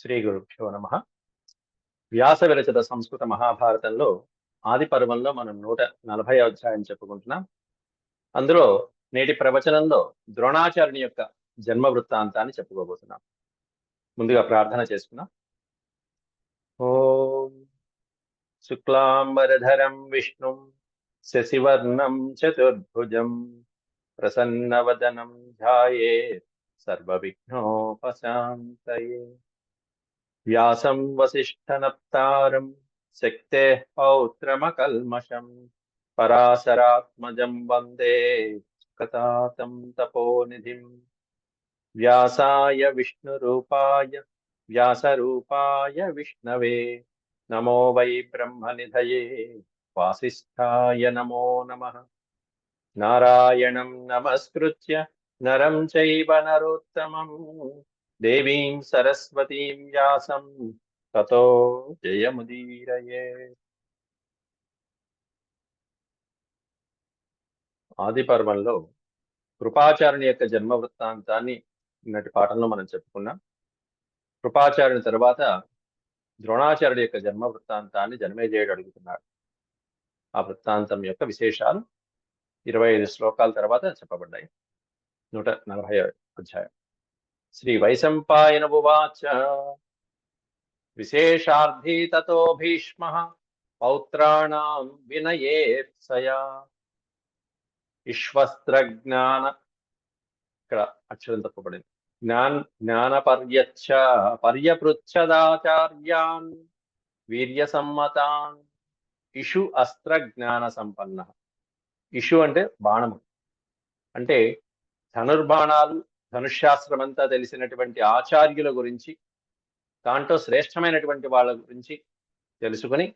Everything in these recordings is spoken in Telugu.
శ్రీ గురుభ్యో నమ. వ్యాస విరచిత సంస్కృత మహాభారతంలో ఆది పర్వంలో మనం నూట నలభై అధ్యాయం చెప్పుకుంటున్నాం. అందులో నేటి ప్రవచనంలో ద్రోణాచార్యుని యొక్క జన్మ వృత్తాంతాన్ని చెప్పుకోబోతున్నాం. ముందుగా ప్రార్థన చేసుకున్నాం ఓం శుక్లాంబరధరం విష్ణుం శశివర్ణం చతుర్భుజం ప్రసన్నవదనం ధ్యాయే సర్వవిఘ్నోపశాంతయే. వ్యాసం వసిష్ఠనప్తారం శక్తే పౌత్రమకల్మషం పరాశరాత్మజం వందే కథాతం తపోనిధిం. వ్యాసాయ విష్ణురూపాయ వ్యాసరూపాయ విష్ణవే నమో వై బ్రహ్మనిధయే వాసిష్ఠాయ నమో నమ. నారాయణం నమస్కృత్య నరం చైవ నరోత్తమం. దేవీం సరస్వతీం వ్యాసం. తతో జయముదీరయే. ఆది పర్వంలో కృపాచార్యుని యొక్క జన్మ వృత్తాంతాన్ని నిన్నటి పాఠంలో మనం చెప్పుకున్నాం. కృపాచార్యుని తర్వాత ద్రోణాచార్యుడి యొక్క జన్మ వృత్తాంతాన్ని జన్మేజయుడు అడుగుతున్నాడు. ఆ వృత్తాంతం యొక్క విశేషాలు ఇరవై ఐదు శ్లోకాల తర్వాత చెప్పబడ్డాయి. నూట నలభై అధ్యాయం. శ్రీ వైశంపాయన ఉవాచ విశేషార్థీ తతో భీష్మ పౌత్రాణం వినయేత్సయా విశ్వస్త్రజ్ఞాన ఇక్కడ అక్షరం తప్పబడింది జ్ఞాన్ జ్ఞాన పర్యచ్చ పర్యపృచ్ఛదాచార్యాన్ వీర్య సమ్మతాన్ ఇషు అస్త్ర జ్ఞాన సంపన్న ఇషు అంటే బాణము। అంటే ధనుర్బాణాలు ధనుశాస్త్రం అంతా తెలిసినటువంటి ఆచార్యుల గురించి దాంట్లో శ్రేష్టమైనటువంటి వాళ్ళ గురించి తెలుసుకుని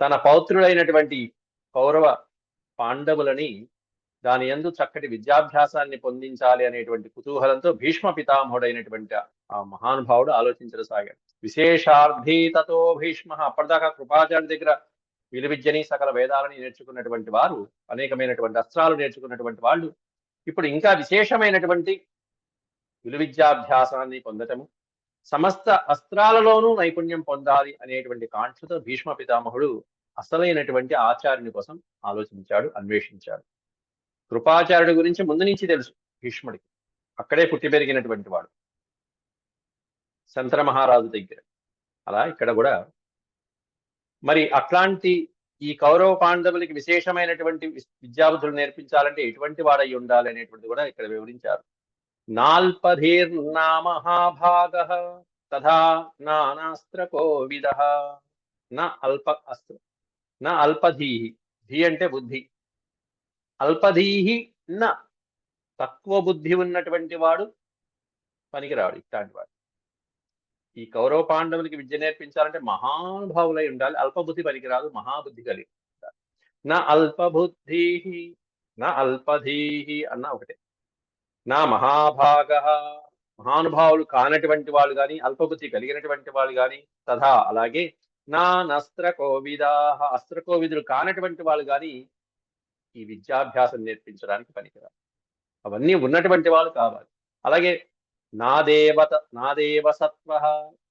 తన పౌత్రుడైనటువంటి కౌరవ పాండవులని దాని ఎందు చక్కటి విద్యాభ్యాసాన్ని పొందించాలి అనేటువంటి కుతూహలంతో భీష్మ పితామహుడైనటువంటి ఆ మహానుభావుడు ఆలోచించసాగాడు విశేషార్థీ తతో భీష్మ అప్పటిదాకా కృపాచార్య దగ్గర విలువిద్యని సకల వేదాలని నేర్చుకున్నటువంటి వారు అనేకమైనటువంటి అస్త్రాలు నేర్చుకున్నటువంటి వాళ్ళు ఇప్పుడు ఇంకా విశేషమైనటువంటి విలువిద్యాభ్యాసాన్ని పొందటము సమస్త అస్త్రాలలోనూ నైపుణ్యం పొందాలి అనేటువంటి కాంక్షతో భీష్మ పితామహుడు అసలైనటువంటి ఆచార్యుని కోసం ఆలోచించాడు అన్వేషించాడు. కృపాచార్యుడి గురించి ముందు నుంచి తెలుసు భీష్ముడికి. అక్కడే పుట్టి పెరిగినటువంటి వాడు. శంతర మహారాజు దగ్గర. అలా ఇక్కడ కూడా మరి అట్లాంటి ఈ కౌరవ పాండవులకి విశేషమైనటువంటి విద్యాబుద్ధులు నేర్పించాలంటే ఎటువంటి వాడై ఉండాలి అనేటువంటి కూడా ఇక్కడ వివరించారు. నాల్పధీర్నామహాభాగ తథా నానాస్త్రకోవిద నా అల్ప అస్త్ర నా అల్పధీహి ధీ అంటే బుద్ధి। అల్పధీహి నా తక్కువ బుద్ధి ఉన్నటువంటి వాడు పనికిరాడు ఇట్లాంటి వాడు. ఈ కౌరవ పాండవులకి విద్య నేర్పించాలంటే మహానుభావులై ఉండాలి అల్పబుద్ధి పనికిరాదు మహాబుద్ధి కలిగి ఉండాలి. నా అల్పబుద్ధి నా అల్పధీహి అన్న ఒకటే. నా మహాభాగ. మహానుభావులు కానటువంటి వాళ్ళు కానీ అల్పబుద్ధి కలిగినటువంటి వాళ్ళు కానీ తథా అలాగే నా నస్త్ర కోవిదా. అస్త్ర కోవిదులు కానటువంటి వాళ్ళు కానీ ఈ విద్యాభ్యాసం నేర్పించడానికి పనికిరాదు అవన్నీ ఉన్నటువంటి వాళ్ళు కావాలి. అలాగే నా దేవత నా దేవసత్వ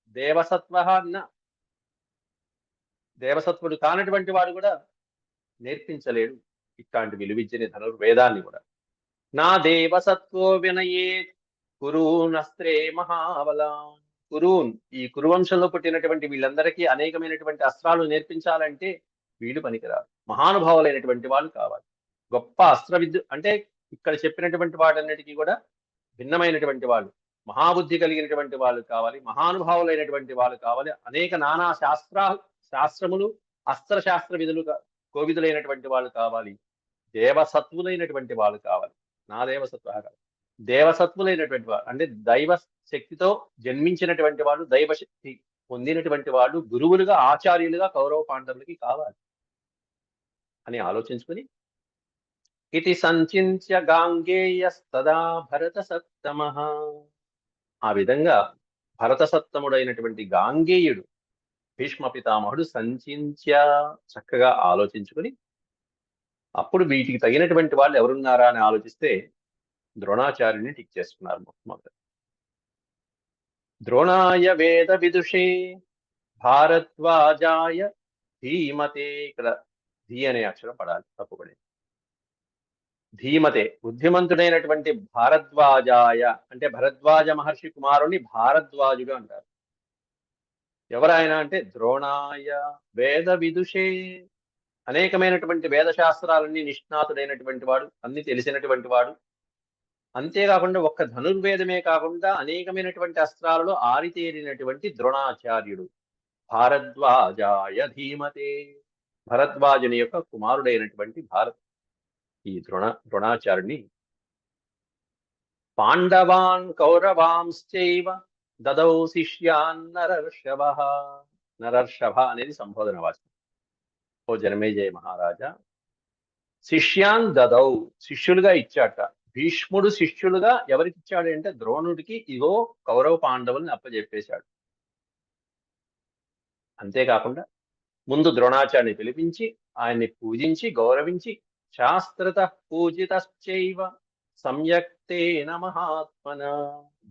దేవసత్వ నా దేవసత్వుడు కానటువంటి వాడు కూడా నేర్పించలేడు. ఇట్లాంటి విలువిద్యని ధనుర్వేదాన్ని కూడా. నా దేవసత్వో వినయే. కురూనస్త్రే మహాబలాన్. కురూన్ ఈ కురువంశంలో పుట్టినటువంటి వీళ్ళందరికీ అనేకమైనటువంటి అస్త్రాలు నేర్పించాలంటే వీళ్ళు పనికిరారు. మహానుభావులైనటువంటి వాళ్ళు కావాలి. గొప్ప అస్త్ర విద్య అంటే ఇక్కడ చెప్పినటువంటి వాటన్నిటికీ కూడా భిన్నమైనటువంటి వాళ్ళు. మహాబుద్ధి కలిగినటువంటి వాళ్ళు కావాలి. మహానుభావులైనటువంటి వాళ్ళు కావాలి. అనేక నానా శాస్త్ర శాస్త్రములు అస్త్ర శాస్త్ర విధులు కోవిధులైనటువంటి వాళ్ళు కావాలి. దేవసత్వులైనటువంటి వాళ్ళు కావాలి. నా దేవసత్వ దేవసత్వులైనటువంటి వారు అంటే దైవ శక్తితో జన్మించినటువంటి వాళ్ళు దైవ శక్తి పొందినటువంటి వాళ్ళు గురువులుగా ఆచార్యులుగా కౌరవ పాండవులకి కావాలి అని ఆలోచించుకుని ఇది సంచింత్య గాంగేయస్తదా భరత సప్తమ ఆ విధంగా భరత సప్తముడైనటువంటి గాంగేయుడు భీష్మ పితామహుడు సంచింత్య చక్కగా ఆలోచించుకుని అప్పుడు వీటికి తగినటువంటి వాళ్ళు ఎవరున్నారా అని ఆలోచిస్తే ద్రోణాచార్యుని టిక్ చేసుకున్నారు మొట్టమొదటి. ద్రోణాయ వేద విదుషే భారద్వాజాయ ధీమతే ఇక్కడ ధీ అనే అక్షరం పడాలి తప్పుపడి ధీమతే బుద్ధిమంతుడైనటువంటి భారద్వాజాయ అంటే భరద్వాజ మహర్షి కుమారుని భారద్వాజుడు అంటారు. ఎవరాయన అంటే ద్రోణాయ వేద విదుషే అనేకమైనటువంటి వేద శాస్త్రాలన్నీ నిష్ణాతుడైనటువంటి వాడు అన్ని తెలిసినటువంటి వాడు. అంతేకాకుండా ఒక్క ధనుర్వేదమే కాకుండా అనేకమైనటువంటి అస్త్రాలలో ఆరితేరినటువంటి ద్రోణాచార్యుడు. భారద్వాజాయ ధీమతే. భరద్వాజుని యొక్క కుమారుడైనటువంటి భారత్ ఈ ద్రోణ ద్రోణాచార్యుని. పాండవాన్ కౌరవాంశ్చైవ దదౌ శిష్యాన్ నరర్షభ నరర్షభ అనేది సంబోధన వాచకం ఓ జనమేజయ మహారాజా. శిష్యాన్ దదౌ శిష్యులుగా ఇచ్చాట. భీష్ముడు శిష్యులుగా ఎవరికి ఇచ్చాడు అంటే ద్రోణుడికి ఇగో కౌరవ పాండవుల్ని అప్పజెప్పేశాడు. అంతేకాకుండా ముందు ద్రోణాచార్యుని పిలిపించి ఆయన్ని పూజించి గౌరవించి శాస్త్రత పూజితశ్చైవ సంయక్తేన మహాత్మన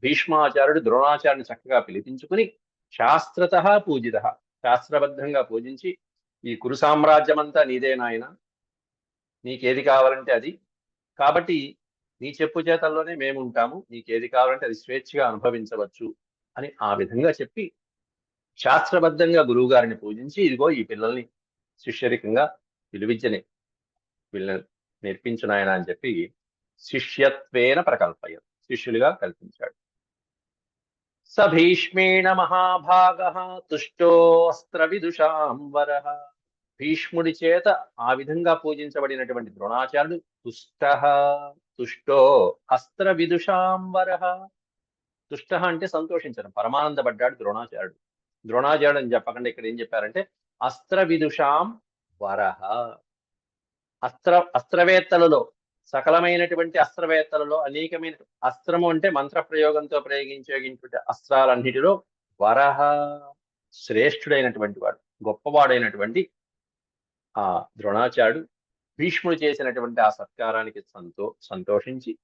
భీష్మాచార్యుడు ద్రోణాచార్యుని చక్కగా పిలిపించుకుని శాస్త్రత పూజిత శాస్త్రబద్ధంగా పూజించి ఈ కురు సామ్రాజ్యమంతా నీదే నాయన. నీకేది కావాలంటే అది. కాబట్టి నీ చెప్పు చేతల్లోనే మేము ఉంటాము నీకేది కావాలంటే అది స్వేచ్ఛగా అనుభవించవచ్చు అని ఆ విధంగా చెప్పి శాస్త్రబద్ధంగా గురువు గారిని పూజించి ఇదిగో ఈ పిల్లల్ని శిష్యరికంగా పిలువించని వీళ్ళని నేర్పించు ఆయన అని చెప్పి శిష్యత్వేన ప్రకల్పయ శిష్యులుగా కల్పించాడు. స భీష్మేణ మహాభాగ తుష్టో అస్త్ర భీష్ముడి చేత ఆ విధంగా పూజించబడినటువంటి ద్రోణాచార్యుడు తుష్ట తుష్టో అస్త్ర విదుషాంబర తుష్ట అంటే సంతోషించడం పరమానందపడ్డాడు ద్రోణాచార్యుడు। ద్రోణాచార్యుడు అని చెప్పకుండా ఇక్కడ ఏం చెప్పారంటే అస్త్ర విదుషాం వరహ అస్త్ర అస్త్రవేత్తలలో సకలమైనటువంటి అస్త్రవేత్తలలో అనేకమైన అస్త్రము అంటే మంత్ర ప్రయోగంతో ప్రయోగించేటువంటి అస్త్రాలన్నిటిలో వరహ శ్రేష్ఠుడైనటువంటి వాడు గొప్పవాడైనటువంటి ఆ ద్రోణాచార్యుడు భీష్ముడు చేసినటువంటి ఆ సత్కారానికి సంతో సంతోషించి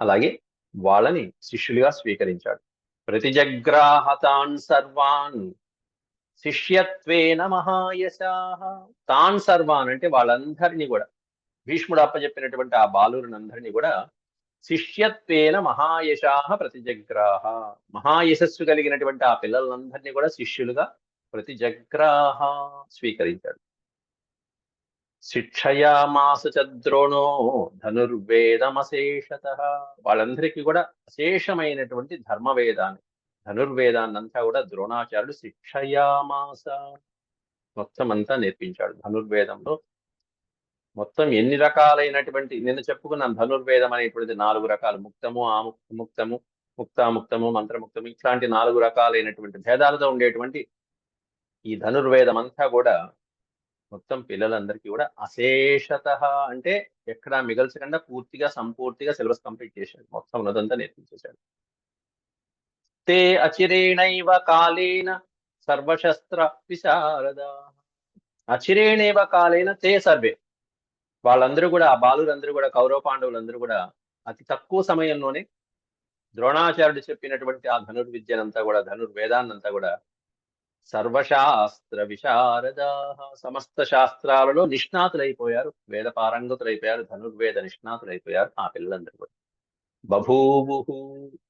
అలాగే వాళ్ళని శిష్యులుగా స్వీకరించాడు. ప్రతిజగ్రాహతాన్ సర్వాన్ శిష్యత్వేన మహాయశాహ తాన్ సర్వాన్ అంటే వాళ్ళందరినీ కూడా భీష్ముడు అప్పచెప్పినటువంటి ఆ బాలురునందరినీ కూడా శిష్యత్వేన మహాయశాహ ప్రతిజగ్రాహ మహాయశస్సు కలిగినటువంటి ఆ పిల్లలందరినీ కూడా శిష్యులుగా ప్రతిజగ్రాహ స్వీకరించాడు. శిక్షయామాస చద్రోణో ధనుర్వేదమశేషత. వాళ్ళందరికీ కూడా అశేషమైనటువంటి ధర్మవేదాన్ని ధనుర్వేదాన్నంతా కూడా ద్రోణాచార్యుడు శిక్షయామాస మొత్తం అంతా నేర్పించాడు. ధనుర్వేదంలో మొత్తం ఎన్ని రకాలైనటువంటి నిన్న చెప్పుకున్నాను ధనుర్వేదం అనేటువంటిది నాలుగు రకాలు. ముక్తము ఆముక్తము ముక్తాముక్తము మంత్రముక్తము ఇట్లాంటి నాలుగు రకాలైనటువంటి భేదాలతో ఉండేటువంటి ఈ ధనుర్వేదం అంతా కూడా మొత్తం పిల్లలందరికీ కూడా అశేషత అంటే ఎక్కడా మిగల్చకుండా పూర్తిగా సంపూర్తిగా సిలబస్ కంప్లీట్ చేశాడు. మొత్తం ఉన్నదంతా నేర్పించేశాడు. తే అచిరేణైవ కాలేన సర్వశస్త్ర విశారద అచిరేణైవ కాలేన తే సర్వే. వాళ్ళందరూ కూడా ఆ బాలురందరూ కూడా కౌరవ పాండవులందరూ కూడా అతి తక్కువ సమయంలోనే ద్రోణాచార్యుడు చెప్పినటువంటి ఆ ధనుర్విద్యనంతా కూడా ధనుర్వేదాన్నంతా కూడా సర్వశాస్త్ర విశారద సమస్త శాస్త్రాలలో నిష్ణాతులైపోయారు. వేద పారంగతులైపోయారు ధనుర్వేద నిష్ణాతులైపోయారు ఆ పిల్లలందరూ కూడా. బభూవు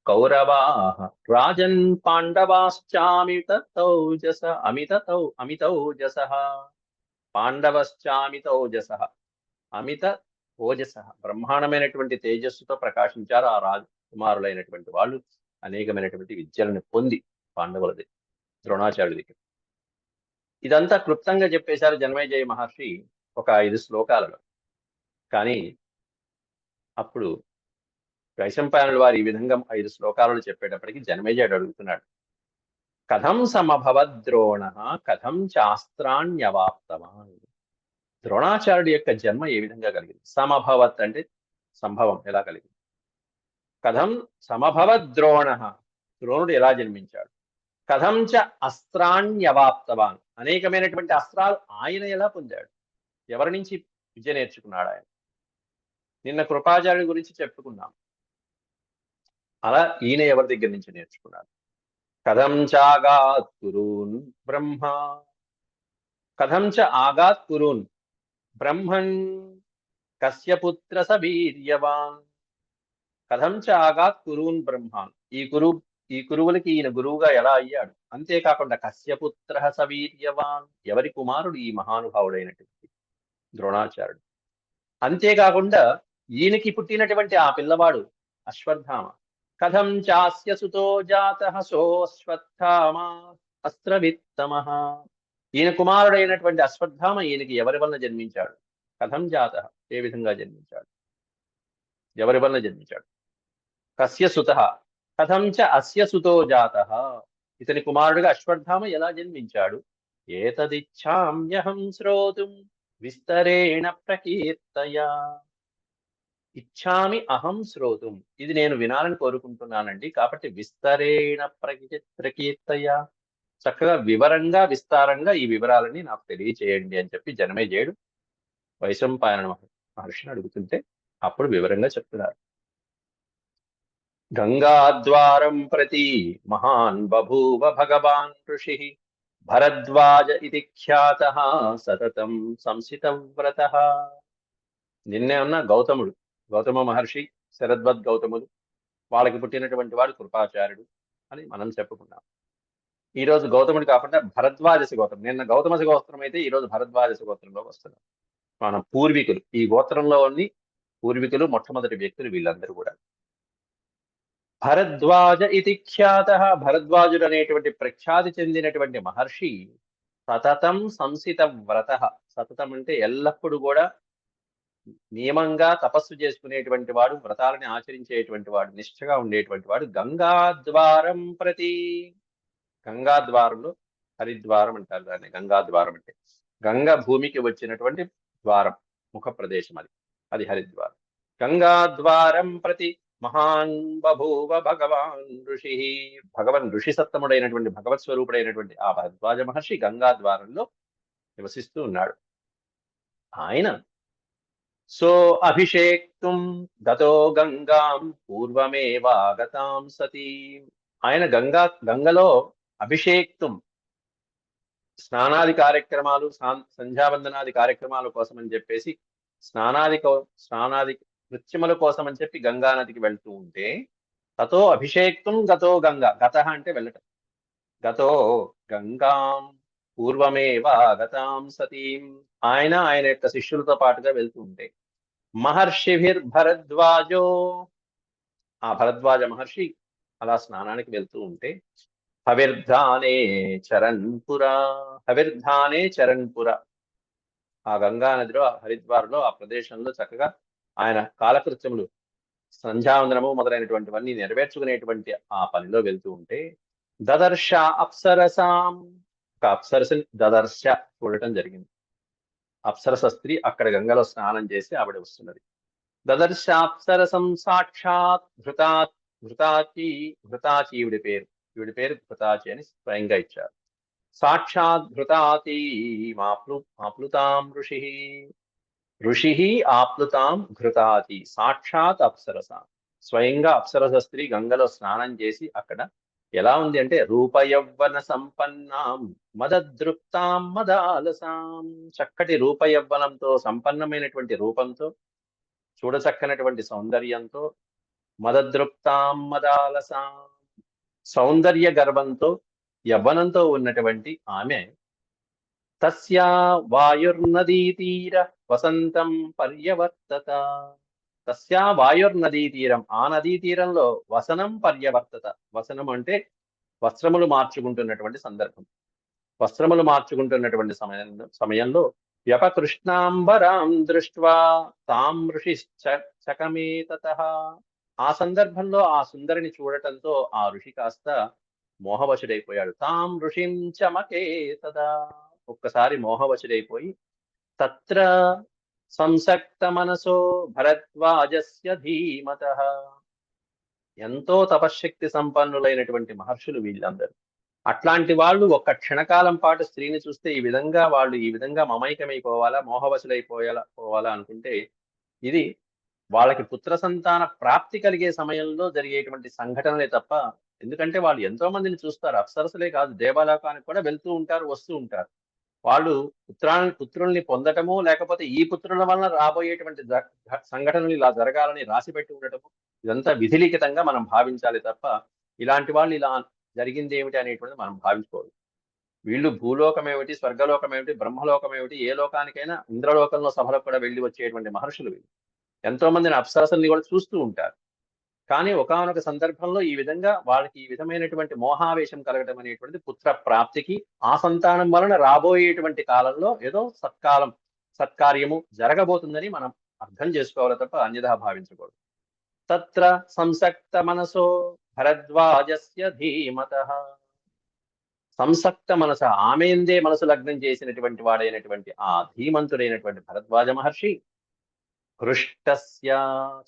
కౌరవా రాజన్ పాండవాశ్చామిత తౌజస అమిత తౌ అమితౌజస పాండవశ్చామితౌజస అమిత ఓజస బ్రహ్మాండమైనటువంటి తేజస్సుతో ప్రకాశించారు ఆ రాజకుమారులైనటువంటి వాళ్ళు. అనేకమైనటువంటి విద్యలను పొంది పాండవులది ద్రోణాచార్యుడి దగ్గర. ఇదంతా క్లుప్తంగా చెప్పేశారు జన్మేజయ మహర్షి ఒక ఐదు శ్లోకాలలో. కానీ అప్పుడు వైశంపాయనుల వారు ఈ విధంగా ఐదు శ్లోకాలను చెప్పేటప్పటికి జన్మేజయుడు అడుగుతున్నాడు. కథం సమభవద్రోణ కథం శాస్త్రాణ్యవాప్తవాన్ ద్రోణాచార్యుడి యొక్క జన్మ ఏ విధంగా కలిగింది? సమభవత్ అంటే సంభవం ఎలా కలిగింది? కథం సమభవద్రోణ. ద్రోణుడు ఎలా జన్మించాడు? కథం చ అస్త్రాణ్యవాప్తవాన్. అనేకమైనటువంటి అస్త్రాలు ఆయన ఎలా పొందాడు? ఎవరి నుంచి విద్య నేర్చుకున్నాడు ఆయన? నిన్న కృపాచార్యుడి గురించి చెప్పుకున్నాం. అలా ఈయన ఎవరి దగ్గర నుంచి నేర్చుకున్నాడు? కథం చాగాత్ కురూన్ బ్రహ్మ. కథం చ ఆగాత్ కురూన్. బ్రహ్మన్ కస్య పుత్ర స వీర్యవాన్. కథం చాగాత్ కురూన్ బ్రహ్మాన్. ఈ కురు ఈ కురువులకి ఈయన గురువుగా ఎలా అయ్యాడు? అంతేకాకుండా కశ్యపుత్ర సవీర్యవాన్ ఎవరి కుమారుడు ఈ మహానుభావుడైనటువంటి ద్రోణాచార్యుడు. అంతేకాకుండా ఈయనకి పుట్టినటువంటి ఆ పిల్లవాడు అశ్వత్థామ. కథం చాస్య సుతో జాత సోశ్వత్థామ అస్త్రవిత్తమ. ఈయన కుమారుడైనటువంటి అశ్వత్థామ ఈయనకి ఎవరి వలన జన్మించాడు? కథం జాత. ఏ విధంగా జన్మించాడు? ఎవరి వలన జన్మించాడు? కస్య సుత. కథం చ అస్య సుతో జాత. ఇతని కుమారుడిగా అశ్వత్థామ ఎలా జన్మించాడు? ఏతదిచ్చామ్యహం శ్రోతుం విస్తరేణ ప్రకీర్తయా. ఇచ్చామి అహం శ్రోతుం. ఇది నేను వినాలని కోరుకుంటున్నానండి. కాబట్టి విస్తరేణ ప్రకీ ప్రకీర్తయ. చక్కగా వివరంగా విస్తారంగా ఈ వివరాలని నాకు తెలియచేయండి అని చెప్పి జనమేజయుడు వైశంపాయన మహర్షిని అడుగుతుంటే అప్పుడు వివరంగా చెప్తున్నారు. గంగాద్వారం ప్రతి మహాన్ బభూవ భగవాన్ ఋషి భరద్వాజ ఇది ఖ్యాత సతతం సంసితవ్రత నిన్నే ఉన్న గౌతముడు గౌతమ మహర్షి శరద్వద్ గౌతముడు వాళ్ళకి పుట్టినటువంటి వాడు కృపాచార్యుడు అని మనం చెప్పుకున్నాం. ఈ రోజు గౌతముడు కాకుండా భరద్వాజసి గోత్రం. నిన్న గౌతమశ గోత్రం అయితే ఈ రోజు భరద్వాదశ గోత్రంలోకి వస్తున్నాం మన పూర్వీకులు ఈ గోత్రంలోని పూర్వీకులు మొట్టమొదటి వ్యక్తులు వీళ్ళందరూ కూడా. భరద్వాజ ఇది ఖ్యాత. భరద్వాజుడు అనేటువంటి ప్రఖ్యాతి చెందినటువంటి మహర్షి సతతం సంసిత వ్రత. సతతం అంటే ఎల్లప్పుడూ కూడా నియమంగా తపస్సు చేసుకునేటువంటి వాడు వ్రతాలని ఆచరించేటువంటి వాడు నిష్ఠగా ఉండేటువంటి వాడు గంగాద్వారం ప్రతి. గంగాద్వారంలో హరిద్వారం అంటారు దాన్ని. గంగాద్వారం అంటే గంగ భూమికి వచ్చినటువంటి ద్వారం ముఖ ప్రదేశం అది. అది హరిద్వారం. గంగాద్వారం ప్రతి మహాన్ బభూవ భగవాన్ ఋషి భగవన్ ఋషి సత్తముడైనటువంటి భగవత్ స్వరూపుడైనటువంటి ఆ భరద్వాజ మహర్షి గంగాద్వారంలో నివసిస్తూ ఉన్నాడు. ఆయన సో అభిషేక్తుం గతో గంగాం పూర్వమేవాగతాం సతీ. ఆయన గంగా గంగలో అభిషేక్తుం. స్నానాది కార్యక్రమాలు సంధ్యావందనాది కార్యక్రమాల కోసం అని చెప్పేసి స్నానాది స్నానాది కృత్యముల కోసం అని చెప్పి గంగా నదికి వెళ్తూ ఉంటే గతో అభిషేక్తం గతో గంగా గత అంటే వెళ్ళటం. గతో గంగాం పూర్వమేవ గతాం సతీం. ఆయన ఆయన యొక్క శిష్యులతో పాటుగా వెళ్తూ ఉంటే మహర్షిభిర్ భరద్వాజో. ఆ భరద్వాజ మహర్షి అలా స్నానానికి వెళ్తూ ఉంటే హవిర్ధానే చరణ్పుర హవిర్ధానే చరణ్పుర ఆ గంగా నదిలో హరిద్వార్లో ఆ ప్రదేశంలో చక్కగా ఆయన కాలకృత్యములు సంధ్యావందనము మొదలైనటువంటివన్నీ నెరవేర్చుకునేటువంటి ఆ పనిలో వెళ్తూ ఉంటే దదర్శ అప్సరసాం. ఒక అప్సరసని దదర్శ చూడటం జరిగింది. అప్సరస స్త్రీ అక్కడ గంగలో స్నానం చేసి ఆవిడ వస్తున్నది. దదర్శ అప్సరసం సాక్షాత్ ఘృతా ఘృతాచి ఘృతాచి ఈవిడి పేరు. ఈవిడి పేరు ఘృతాచి అని స్వయంగా ఇచ్చారు. సాక్షాత్ ఘృతాతి మాప్లు ఆప్లుతాం ఋషి. ఋషి ఆప్లుతాం ఘృతాతి సాక్షాత్ అప్సరస. స్వయంగా అప్సరస స్త్రీ గంగలో స్నానం చేసి అక్కడ ఎలా ఉంది అంటే రూపయవ్వన సంపన్నాం మదదృప్తాం మదాలసాం. చక్కటి రూపయవ్వనంతో సంపన్నమైనటువంటి రూపంతో చూడచక్కనటువంటి సౌందర్యంతో మదదృప్తాం మదాలసాం. సౌందర్య గర్వంతో యవ్వనంతో ఉన్నటువంటి ఆమె తస్యా వాయుర్నదీ తీర వసంతం పర్యవర్తత. తస్యా వాయుర్నదీ తీరం ఆ నదీ తీరంలో వసనం పర్యవర్తత. వసనం అంటే వస్త్రములు మార్చుకుంటున్నటువంటి సందర్భం. వస్త్రములు మార్చుకుంటున్నటువంటి సమయం సమయంలో వ్యపకృష్ణాంబరాం దృష్ట్వా తాం ఋషి చకమేతత ఆ సందర్భంలో ఆ సుందరిని చూడటంతో ఆ ఋషి కాస్త మోహవశుడైపోయాడు. తాం ఋషిం చమకే తదా. ఒక్కసారి మోహవశుడైపోయి తత్ర సంసక్త మనసో భరద్వాజస్య ధీమత. ఎంతో తపశ్శక్తి సంపన్నులైనటువంటి మహర్షులు వీళ్ళందరూ. అట్లాంటి వాళ్ళు ఒక్క క్షణకాలం పాటు స్త్రీని చూస్తే ఈ విధంగా వాళ్ళు ఈ విధంగా మమైకమైపోవాలా మోహవశులైపోయాలా పోవాలా అనుకుంటే ఇది వాళ్ళకి పుత్ర సంతాన ప్రాప్తి కలిగే సమయంలో జరిగేటువంటి సంఘటనలే తప్ప ఎందుకంటే వాళ్ళు ఎంతో మందిని చూస్తారు. అప్సరసలే కాదు. దేవాలోకానికి కూడా వెళ్తూ ఉంటారు వస్తూ ఉంటారు. వాళ్ళు పుత్రాన్ని పుత్రుల్ని పొందటము లేకపోతే ఈ పుత్రుల వలన రాబోయేటువంటి జ- సంఘటనలు ఇలా జరగాలని రాసి పెట్టి ఉండటము ఇదంతా విధిలిఖితంగా మనం భావించాలి తప్ప ఇలాంటి వాళ్ళు ఇలా జరిగింది ఏమిటి అనేటువంటిది మనం భావించుకోవాలి. వీళ్ళు భూలోకం ఏమిటి స్వర్గలోకం ఏమిటి బ్రహ్మలోకం ఏమిటి ఏ లోకానికైనా ఇంద్రలోకంలో సభలకు కూడా వెళ్ళి వచ్చేటువంటి మహర్షులు వీళ్ళు. ఎంతో మందిని అప్సరసల్ని కూడా చూస్తూ ఉంటారు. కానీ ఒకానొక సందర్భంలో ఈ విధంగా వాళ్ళకి ఈ విధమైనటువంటి మోహావేశం కలగడం అనేటువంటిది పుత్ర ప్రాప్తికి ఆ సంతానం వలన రాబోయేటువంటి కాలంలో ఏదో సత్కాలం సత్కార్యము జరగబోతుందని మనం అర్థం చేసుకోవాలి తప్ప అన్యథా భావించకూడదు. తత్ర సంసక్త మనసో భరద్వాజస్య ధీమత. సంసక్త మనస ఆమెందే మనసు లగ్నం చేసినటువంటి వాడైనటువంటి ఆ ధీమంతుడైనటువంటి భరద్వాజ మహర్షి హృష్టస్య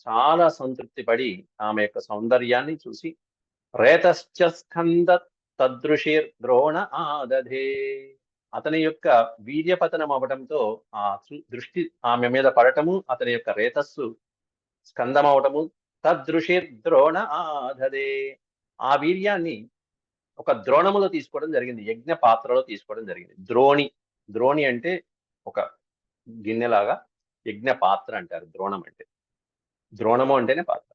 చాలా సంతృప్తి పడి ఆమె యొక్క సౌందర్యాన్ని చూసి రేతశ్చ స్కంద తదృషిర్ ద్రోణ ఆదధే. అతని యొక్క వీర్యపతనం అవటంతో ఆ దృష్టి ఆమె మీద పడటము అతని యొక్క రేతస్సు స్కందమవటము తదృషిర్ ద్రోణ ఆదదే ఆ వీర్యాన్ని ఒక ద్రోణములో తీసుకోవడం జరిగింది యజ్ఞ పాత్రలో తీసుకోవడం జరిగింది. ద్రోణి ద్రోణి అంటే ఒక గిన్నెలాగా యజ్ఞ పాత్ర అంటారు ద్రోణం అంటే. ద్రోణము అంటేనే పాత్ర.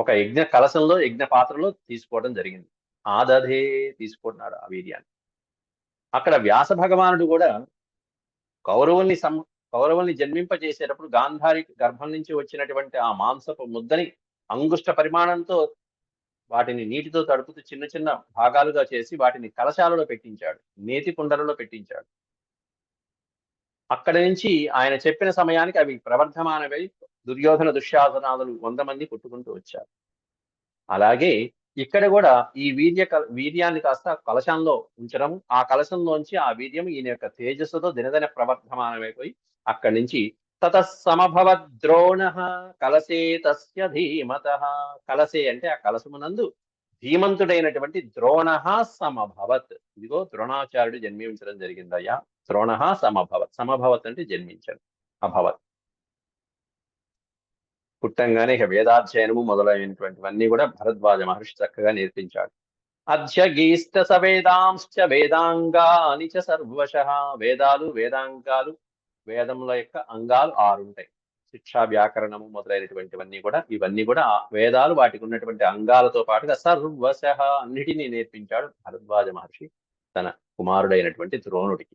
ఒక యజ్ఞ కలశంలో యజ్ఞ పాత్రలో తీసుకోవడం జరిగింది. ఆదధే తీసుకుంటున్నాడు ఆ వీర్యాన్ని. అక్కడ వ్యాస భగవానుడు కూడా కౌరవుల్ని సం కౌరవుల్ని జన్మింపజేసేటప్పుడు గాంధారి గర్భం నుంచి వచ్చినటువంటి ఆ మాంసపు ముద్దని అంగుష్ట పరిమాణంతో వాటిని నీటితో తడుపుతూ చిన్న చిన్న భాగాలుగా చేసి వాటిని కలశాలలో పెట్టించాడు. నేతి కుండలలో పెట్టించాడు. అక్కడి నుంచి ఆయన చెప్పిన సమయానికి అవి ప్రవర్ధమానమై దుర్యోధన దుశ్శాసనాదులు వంద మంది పుట్టుకుంటూ వచ్చారు. అలాగే ఇక్కడ కూడా ఈ వీర్య వీర్యాన్ని కాస్త కలశంలో ఉంచడం ఆ కలశంలోంచి ఆ వీర్యం ఈయన యొక్క తేజస్సుతో దినదిన ప్రవర్ధమానమైపోయి అక్కడి నుంచి తత సమభవ ద్రోణ కలసే తస్య ధీమత. కలసే అంటే ఆ కలసమునందు ధీమంతుడైనటువంటి ద్రోణ సమభవత్. ఇదిగో ద్రోణాచార్యుడు జన్మించడం జరిగిందయ్యా. ద్రోణ సమభవత్. సమభవత్ అంటే జన్మించాడు. అభవత్. పుట్టంగానే ఇక వేదాధ్యయనము మొదలైనటువంటివన్నీ కూడా భరద్వాజ మహర్షి చక్కగా నేర్పించాడు. అధ్యగీస్త సవేదాంశ్చ వేదాంగాని చ సర్వశ. వేదాలు వేదాంగాలు వేదముల యొక్క అంగాలు ఆరు ఉంటాయి శిక్షా వ్యాకరణము మొదలైనటువంటివన్నీ కూడా ఇవన్నీ కూడా వేదాలు వాటికి ఉన్నటువంటి అంగాలతో పాటుగా సర్వశ అన్నిటినీ నేర్పించాడు భరద్వాజ మహర్షి తన కుమారుడైనటువంటి ద్రోణుడికి.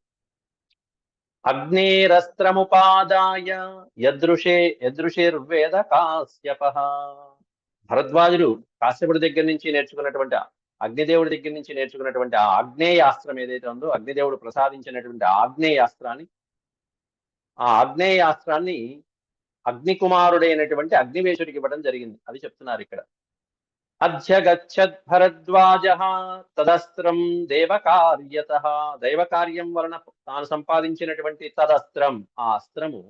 అగ్నేరస్త్రముపాదాయ యదృషే యదృషేర్వేద కాశ్యప భరద్వాజుడు కాశ్యపుడి దగ్గర నుంచి నేర్చుకున్నటువంటి ఆ అగ్నిదేవుడి దగ్గర నుంచి నేర్చుకున్నటువంటి ఆ అగ్నేయాస్త్రం ఏదైతే ఉందో అగ్నిదేవుడు ప్రసాదించినటువంటి ఆ ఆగ్నేయాస్త్రాన్ని ఆ ఆగ్నేయాస్త్రాన్ని అగ్నికుమారుడైనటువంటి అగ్నివేశుడికి ఇవ్వడం జరిగింది. అది చెప్తున్నారు ఇక్కడ. అధ్యగచ్చద్ భరద్వాజ తదస్త్రం దేవకార్యత దైవకార్యం వలన తాను సంపాదించినటువంటి తదస్త్రం ఆ అస్త్రము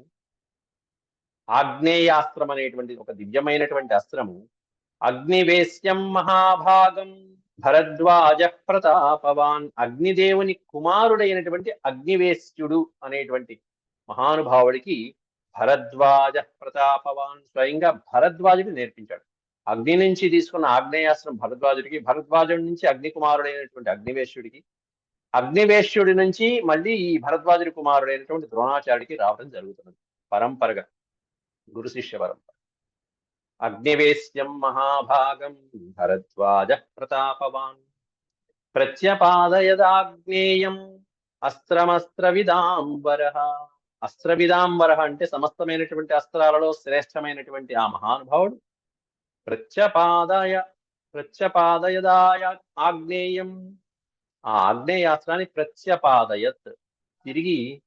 ఆగ్నేయాస్త్రం అనేటువంటి ఒక దివ్యమైనటువంటి అస్త్రము అగ్నివేశ్యం మహాభాగం భరద్వాజ ప్రతాపవాన్ అగ్నిదేవుని కుమారుడైనటువంటి అగ్నివేశ్యుడు అనేటువంటి మహానుభావుడికి భరద్వాజ ప్రతాపవాన్ స్వయంగా భరద్వాజుడు నేర్పించాడు. అగ్ని నుంచి తీసుకున్న ఆగ్నేయాస్త్రం భరద్వాజుడికి భరద్వాజుడి నుంచి అగ్ని కుమారుడైనటువంటి అగ్నివేశ్యుడికి. అగ్నివేశ్యుడి నుంచి మళ్ళీ ఈ భరద్వాజుడి కుమారుడైనటువంటి ద్రోణాచార్యుడికి రావడం జరుగుతున్నది. పరంపరగా గురు శిష్య పరంపర. అగ్నివేశ్యం మహాభాగం భరద్వాజ ప్రతాపవాన్. ప్రత్యపాదయదాగ్నేయం అస్త్రమస్త్ర విదాంబర అస్త్ర విదాంబర అంటే సమస్తమైనటువంటి అస్త్రాలలో శ్రేష్టమైనటువంటి ఆ మహానుభావుడు. ప్రత్యపాదయ ప్రత్యపాదయదాయ ఆగ్నేయం. ఆ ఆగ్నేయాస్త్రాన్ని ప్రత్యపాదయత్. తిరిగి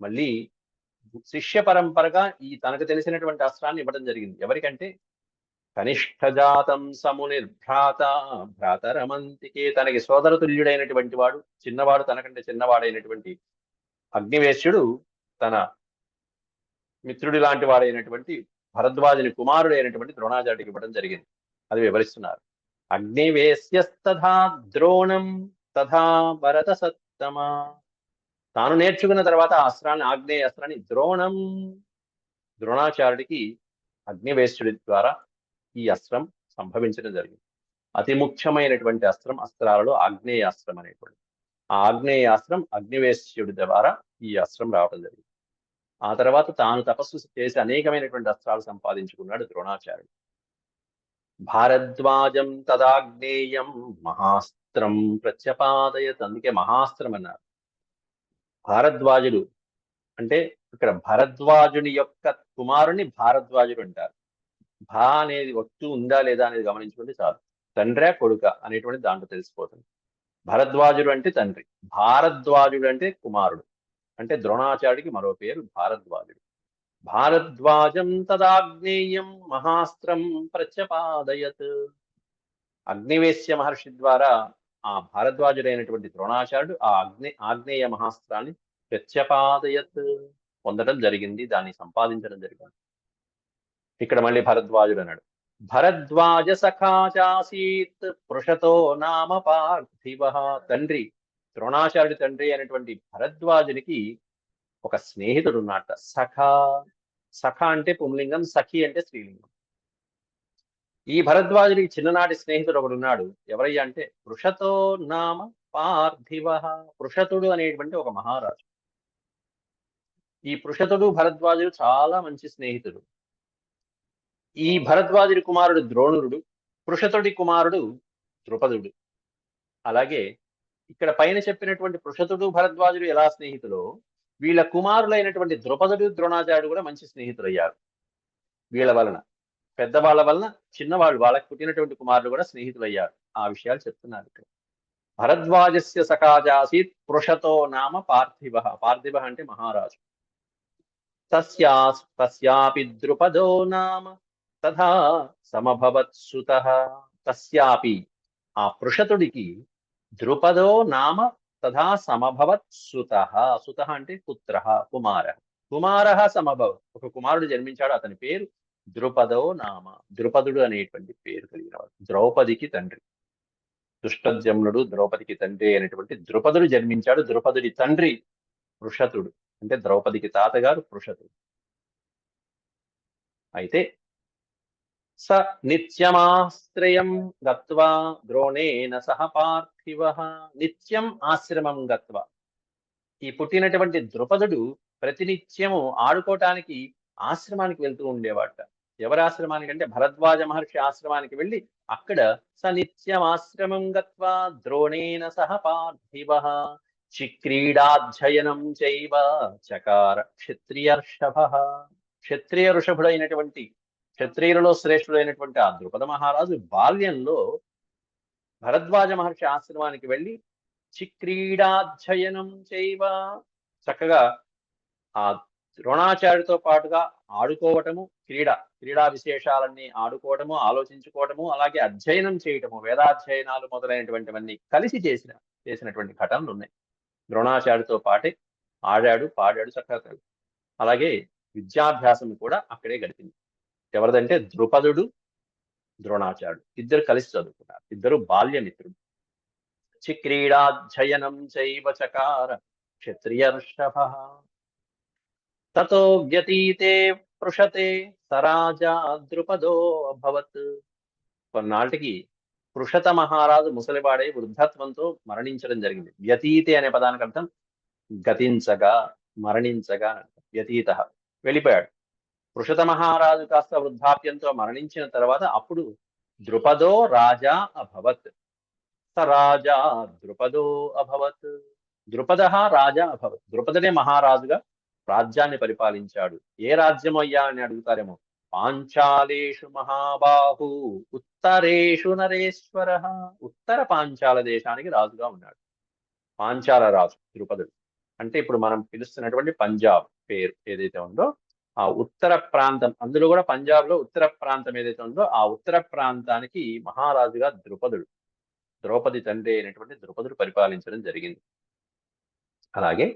మళ్ళీ శిష్య పరంపరగా ఈ తనకు తెలిసినటువంటి అస్త్రాన్ని ఇవ్వడం జరిగింది. ఎవరికంటే కనిష్టజాతం సమునిర్భ్రాత భ్రాతరమంతికే తనకి సోదరతుల్యుడైనటువంటి వాడు చిన్నవాడు తనకంటే చిన్నవాడైనటువంటి అగ్నివేశ్యుడు తన మిత్రుడి లాంటి వాడైనటువంటి భరద్వాజుని కుమారుడైనటువంటి ద్రోణాచార్యుడికి ఇవ్వడం జరిగింది. అది వివరిస్తున్నారు. అగ్నివేశ్యస్తథా ద్రోణం తథా భరత సత్తమ తాను నేర్చుకున్న తర్వాత అస్త్రాన్ని ఆగ్నేయ అస్త్రాన్ని ద్రోణం ద్రోణాచార్యుడికి అగ్నివేశ్యుడి ద్వారా ఈ అస్త్రం సంభవించడం జరిగింది. అతి ముఖ్యమైనటువంటి అస్త్రం అస్త్రాలలో ఆగ్నేయాస్త్రం అనేటువంటి ఆ ఆగ్నేయాస్త్రం అగ్నివేశ్యుడి ద్వారా ఈ అస్త్రం రావడం జరిగింది. ఆ తర్వాత తాను తపస్సు చేసి అనేకమైనటువంటి అస్త్రాలు సంపాదించుకున్నాడు ద్రోణాచార్యుడు. భారద్వాజం తదాగ్నేయం మహాస్త్రం ప్రత్యపాదయత్ అందుకే మహాస్త్రం అన్నారు. భారద్వాజుడు అంటే ఇక్కడ భరద్వాజుని యొక్క కుమారుని భారద్వాజుడు అంటారు. భా అనేది ఒట్టు ఉందా లేదా అనేది గమనించుకుంటే చాలు. తండ్రే కొడుక అనేటువంటి దాంట్లో తెలిసిపోతుంది. భరద్వాజుడు అంటే తండ్రి. భారద్వాజుడు అంటే కుమారుడు. అంటే ద్రోణాచార్యుడికి మరో పేరు భారద్వాజుడు. భారద్వాజం తదాగ్నేయం మహాస్త్రం ప్రత్యపాదయత్. అగ్నివేశ్య మహర్షి ద్వారా ఆ భారద్వాజుడైనటువంటి ద్రోణాచార్యుడు ఆ అగ్ని ఆగ్నేయ మహాస్త్రాన్ని ప్రత్యపాదయత్ పొందడం జరిగింది దాన్ని సంపాదించడం జరిగింది. ఇక్కడ మళ్ళీ భరద్వాజుడు అన్నాడు. భరద్వాజ సఖాచాసీత్ పృషతో నామ పార్థివ. తండ్రి ద్రోణాచార్యుడి తండ్రి అయినటువంటి భరద్వాజునికి ఒక స్నేహితుడు ఉన్నట్ట సఖ సఖ అంటే పుంలింగం సఖి అంటే స్త్రీలింగం. ఈ భరద్వాజుడికి చిన్ననాటి స్నేహితుడు ఒకడు ఉన్నాడు ఎవరయ్యా అంటే వృషతో నామ పార్థివ పృషతుడు అనేటువంటి ఒక మహారాజు. ఈ పృషతుడు భరద్వాజుడు చాలా మంచి స్నేహితుడు. ఈ భరద్వాజుడి కుమారుడు ద్రోణుడు పృషతుడి కుమారుడు ద్రుపదుడు. అలాగే ఇక్కడ పైన చెప్పినటువంటి పృషతుడు భరద్వాజుడు ఎలా స్నేహితులు వీళ్ళ కుమారులైనటువంటి ద్రుపదుడు ద్రోణాచార్యుడు కూడా మంచి స్నేహితులయ్యారు. వీళ్ళ వలన పెద్దవాళ్ళ వలన చిన్నవాళ్ళు వాళ్ళకి పుట్టినటువంటి కుమారులు కూడా స్నేహితులయ్యారు. ఆ విషయాలు చెప్తున్నారు ఇక్కడ. భరద్వాజస్య సకాజాసీత్ పృషతో నామ పార్థివ. పార్థివ అంటే మహారాజు. తస్యా తస్యాపి ద్రుపదో నామ తథా సమభవత్ సుత. తస్యాపి ఆ పృషతుడికి ద్రుపదో నామ తథా సమభవత్ సుత. సుత అంటే పుత్ర కుమార. కుమార సమభవత్. ఒక కుమారుడు జన్మించాడు అతని పేరు ద్రుపదో నామ. ద్రుపదుడు అనేటువంటి పేరు కలిగిన వాడు. ద్రౌపదికి తండ్రి. దుష్టజమ్నుడు ద్రౌపదికి తండ్రి అనేటువంటి ద్రుపదుడు జన్మించాడు. ద్రుపదుడి తండ్రి పృషతుడు అంటే ద్రౌపదికి తాతగారు పృషతుడు అయితే స నిత్యమాశ్రయం గత్వా ద్రోణేన సహ పార్థివ. నిత్యం ఆశ్రమం గత్వా. ఈ పుట్టినటువంటి ద్రుపదుడు ప్రతినిత్యము ఆడుకోవటానికి ఆశ్రమానికి వెళ్తూ ఉండేవాట. ఎవరి ఆశ్రమానికి అంటే భరద్వాజ మహర్షి ఆశ్రమానికి వెళ్ళి అక్కడ స నిత్యం ఆశ్రమం గత్వా ద్రోణేన సహ పార్థివ. చిక్రీడాధ్యయనం చైవ చకార క్షత్రియర్షభ. క్షత్రియ ఋషభుడైనటువంటి క్షత్రియులలో శ్రేష్ఠుడైనటువంటి ఆ ద్రుపద మహారాజు బాల్యంలో భరద్వాజ మహర్షి ఆశ్రమానికి వెళ్ళి చిక్రీడాధ్యయనం చేయవ. చక్కగా ఆ ద్రోణాచార్యుడితో పాటుగా ఆడుకోవటము క్రీడ క్రీడా విశేషాలన్నీ ఆడుకోవటము ఆలోచించుకోవటము అలాగే అధ్యయనం చేయటము వేదాధ్యయనాలు మొదలైనటువంటివన్నీ కలిసి చేసిన చేసినటువంటి ఘటనలు ఉన్నాయి. ద్రోణాచార్యుడితో పాటే ఆడాడు పాడాడు చక్కగా. అలాగే విద్యాభ్యాసం కూడా అక్కడే గడిపింది ఎవరిదంటే ద్రుపదుడు ద్రోణాచార్యుడు. ఇద్దరు కలిసి చదువుకున్నారు. ఇద్దరు బాల్యమిత్రుడు చిక్రీడాధ్యయనం చైవ చకార క్షత్రియర్షభ. తతో వ్యతీతే పృషతే సరాజా ద్రుపదో అభవత్. కొన్నాటికి పృషత మహారాజు ముసలివాడే వృద్ధత్వంతో మరణించడం జరిగింది. వ్యతీతే అనే పదానికి అర్థం గతించగా మరణించగా వ్యతీత. వెళ్ళిపోయాడు. పృషత మహారాజు కాస్త వృద్ధాప్యంతో మరణించిన తర్వాత అప్పుడు ద్రుపదో రాజా అభవత్. స రాజా ద్రుపదో అభవత్. ద్రుపద రాజా అభవత్. ద్రుపదనే మహారాజుగా రాజ్యాన్ని పరిపాలించాడు. ఏ రాజ్యం అయ్యా అని అడుగుతారేమో? పాంచాలేషు మహాబాహు. ఉత్తరేషు నరేశ్వర. ఉత్తర పాంచాల దేశానికి రాజుగా ఉన్నాడు. పాంచాల రాజు ద్రుపదుడు. అంటే ఇప్పుడు మనం పిలుస్తున్నటువంటి పంజాబ్ పేరు ఏదైతే ఉందో ఆ ఉత్తర ప్రాంతం అందులో కూడా పంజాబ్లో ఉత్తర ప్రాంతం ఏదైతే ఉందో ఆ ఉత్తర ప్రాంతానికి మహారాజుగా ద్రుపదుడు. ద్రౌపది తండ్రి అయినటువంటి ద్రుపదుడు పరిపాలించడం జరిగింది. అలాగే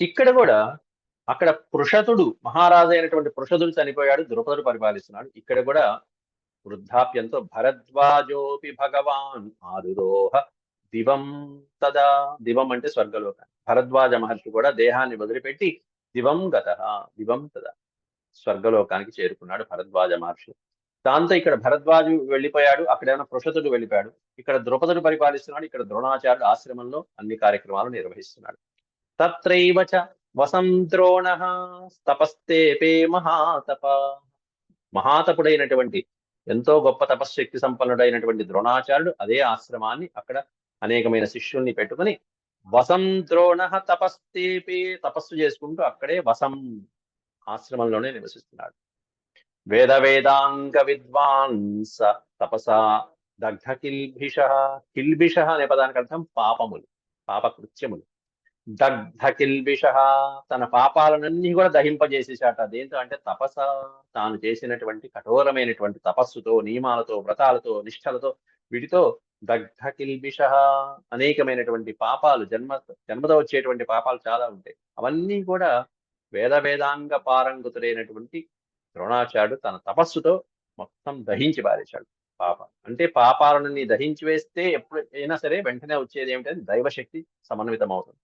ఇక్కడ కూడా అక్కడ పృషతుడు మహారాజు అయినటువంటి పృషతుడు చనిపోయాడు ద్రుపదుడు పరిపాలిస్తున్నాడు. ఇక్కడ కూడా వృద్ధాప్యంతో భరద్వాజోపి భగవాన్ ఆదురోహ దివం తదా దివం అంటే స్వర్గలోకాన్ని భరద్వాజ మహర్షి కూడా దేహాన్ని వదిలిపెట్టి దివం గత దివం తద. స్వర్గలోకానికి చేరుకున్నాడు భరద్వాజ మహర్షి. దాంతో ఇక్కడ భరద్వాజు వెళ్ళిపోయాడు అక్కడేమైనా పృషతుడు వెళ్ళిపోయాడు. ఇక్కడ ద్రుపదుడు పరిపాలిస్తున్నాడు ఇక్కడ ద్రోణాచార్యుడు ఆశ్రమంలో అన్ని కార్యక్రమాలు నిర్వహిస్తున్నాడు. తత్రైవ చ వసంద్రోణ తపస్తేపే మహాతప. మహాతపుడైనటువంటి ఎంతో గొప్ప తపశ్శక్తి సంపన్నుడైనటువంటి ద్రోణాచార్యుడు అదే ఆశ్రమాన్ని అక్కడ అనేకమైన శిష్యుల్ని పెట్టుకుని వసం ద్రోణ తపస్తీపి. తపస్సు చేసుకుంటూ అక్కడే వసం ఆశ్రమంలోనే నివసిస్తున్నాడు. వేద వేదాంగ విద్వాంస తపసా దగ్ధ కిల్భిష. కిల్భిష అనే పదానికి అర్థం పాపములు పాపకృత్యములు దగ్ధ కిల్బిష తన పాపాలనన్నీ కూడా దహింపజేసేసాట దేంతో అంటే తపస తాను చేసినటువంటి కఠోరమైనటువంటి తపస్సుతో నియమాలతో వ్రతాలతో నిష్ఠలతో వీటితో దగ్ధ కిల్బిష అనేకమైనటువంటి పాపాలు జన్మ జన్మతో వచ్చేటువంటి పాపాలు చాలా ఉంటాయి. అవన్నీ కూడా వేద వేదాంగ పారంగుతుడైనటువంటి ద్రోణాచార్యుడు తన తపస్సుతో మొత్తం దహించి బారేశాడు పాప అంటే పాపాలను దహించి వేస్తే ఎప్పుడైనా సరే వెంటనే వచ్చేది ఏమిటంటే దైవశక్తి సమన్వితం అవుతుంది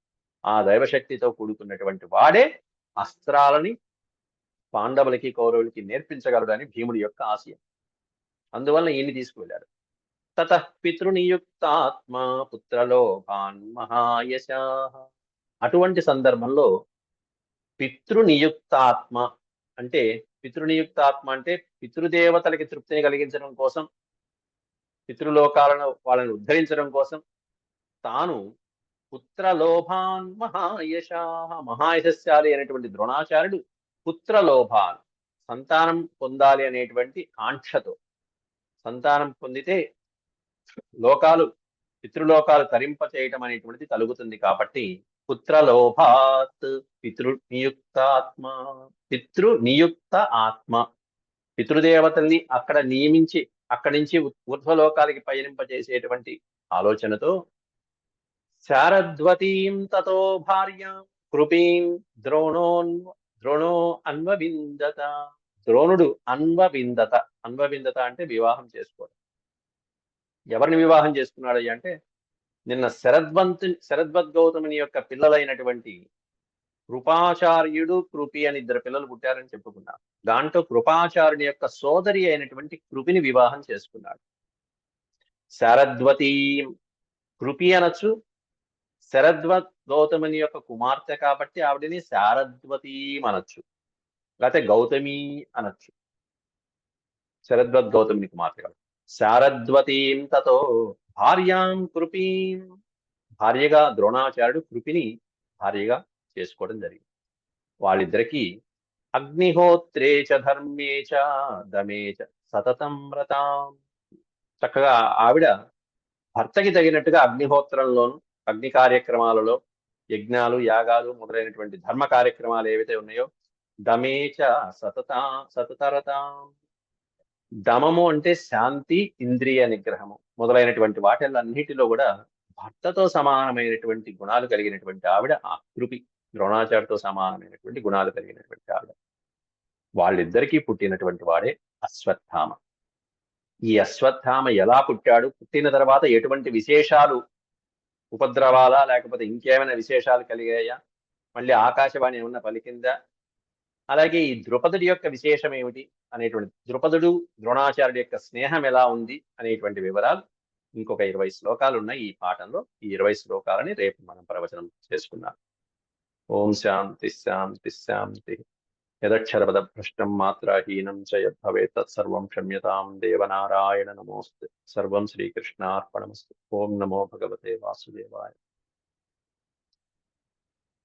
ఆ దైవశక్తితో కూడుకున్నటువంటి వాడే అస్త్రాలని పాండవులకి కౌరవులకి నేర్పించగలడని భీముడి యొక్క ఆశయం. అందువల్ల ఈయన్ని తీసుకువెళ్ళాడు. తత పితృనియుక్తాత్మ పుత్రలోభాన్ మహాయశ అటువంటి సందర్భంలో పితృనియుక్తాత్మ అంటే పితృనియుక్తాత్మ అంటే పితృదేవతలకి తృప్తిని కలిగించడం కోసం పితృలోకాలను వాళ్ళని ఉద్ధరించడం కోసం తాను పుత్రలోభాన్ మహాయశా మహాయశస్యాలి అనేటువంటి ద్రోణాచార్యుడు పుత్రలోభాన్ సంతానం పొందాలి అనేటువంటి కాంక్షతో సంతానం పొందితే లోకాలు పితృలోకాలు తరింప చేయటం అనేటువంటిది కలుగుతుంది కాబట్టి పుత్రలోభాత్ ఆత్మ పితృ నియుక్త ఆత్మ. పితృదేవతల్ని అక్కడ నియమించి అక్కడి నుంచి ఊర్ధ్వలోకాలకి పయనింపజేసేటువంటి ఆలోచనతో శారద్వతీం తతో భార్య కృపీం ద్రోణోన్ ద్రోణో అన్వవిందత ద్రోణుడు అన్వవిందత అన్వవిందత అంటే వివాహం చేసుకోవడం. ఎవరిని వివాహం చేసుకున్నాడు అంటే నిన్న శరద్వంత్ శరద్వద్ గౌతమిని యొక్క పిల్లలైనటువంటి కృపాచార్యుడు కృపి అని ఇద్దరు పిల్లలు పుట్టారని చెప్పుకున్నారు దాంట్లో కృపాచార్యుని యొక్క సోదరి అయినటువంటి కృపిని వివాహం చేసుకున్నాడు. శరద్వతి కృపి అనొచ్చు శరద్వత్ గౌతముని యొక్క కుమార్తె కాబట్టి ఆవిడని శారద్వతీ అనొచ్చు లేకపోతే గౌతమి అనొచ్చు. శరద్వత్ గౌతముని కుమార్తె కాబట్టి. శారద్వతీం తతో భార్యాం కృపీం. భార్యగా ద్రోణాచార్యుడు కృపిని భార్యగా చేసుకోవడం జరిగింది. వాళ్ళిద్దరికి అగ్నిహోత్రే చ ధర్మే చ దమే చ సతతం వ్రతాం. చక్కగా ఆవిడ భర్తకి తగినట్టుగా అగ్నిహోత్రంలోను అగ్ని కార్యక్రమాలలో యజ్ఞాలు యాగాలు మొదలైనటువంటి ధర్మ కార్యక్రమాలు ఏవైతే ఉన్నాయో దమే చ సతత సతతరతాం. దమము అంటే శాంతి ఇంద్రియ నిగ్రహము మొదలైనటువంటి వాటిలన్నిటిలో కూడా భర్తతో సమానమైనటువంటి గుణాలు కలిగినటువంటి ఆవిడ ఆకృపి ద్రోణాచార్యతో సమానమైనటువంటి గుణాలు కలిగినటువంటి ఆవిడ. వాళ్ళిద్దరికీ పుట్టినటువంటి వాడే అశ్వత్థామ. ఈ అశ్వత్థామ ఎలా పుట్టాడు? పుట్టిన తర్వాత ఎటువంటి విశేషాలు? ఉపద్రవాలా? లేకపోతే ఇంకేమైనా విశేషాలు కలిగాయా? మళ్ళీ ఆకాశవాణి ఏమన్నా పలికిందా? అలాగే ఈ ద్రుపదుడి యొక్క విశేషం ఏమిటి అనేటువంటి ద్రుపదుడు ద్రోణాచార్యుడి యొక్క స్నేహం ఎలా ఉంది అనేటువంటి వివరాలు ఇంకొక ఇరవై శ్లోకాలు ఉన్నాయి ఈ పాఠంలో. ఈ ఇరవై శ్లోకాలని రేపు మనం ప్రవచనం చేసుకుందాం. ఓం శాంతి శాంతి శాంతి. యదక్షరపద భ్రష్టం మాత్రహీనం చ యద్భవే తత్సర్వం క్షమ్యతాం దేవనారాయణ నమోస్తే. సర్వం శ్రీకృష్ణార్పణమస్తు. ఓం నమో భగవతే వాసుదేవాయ.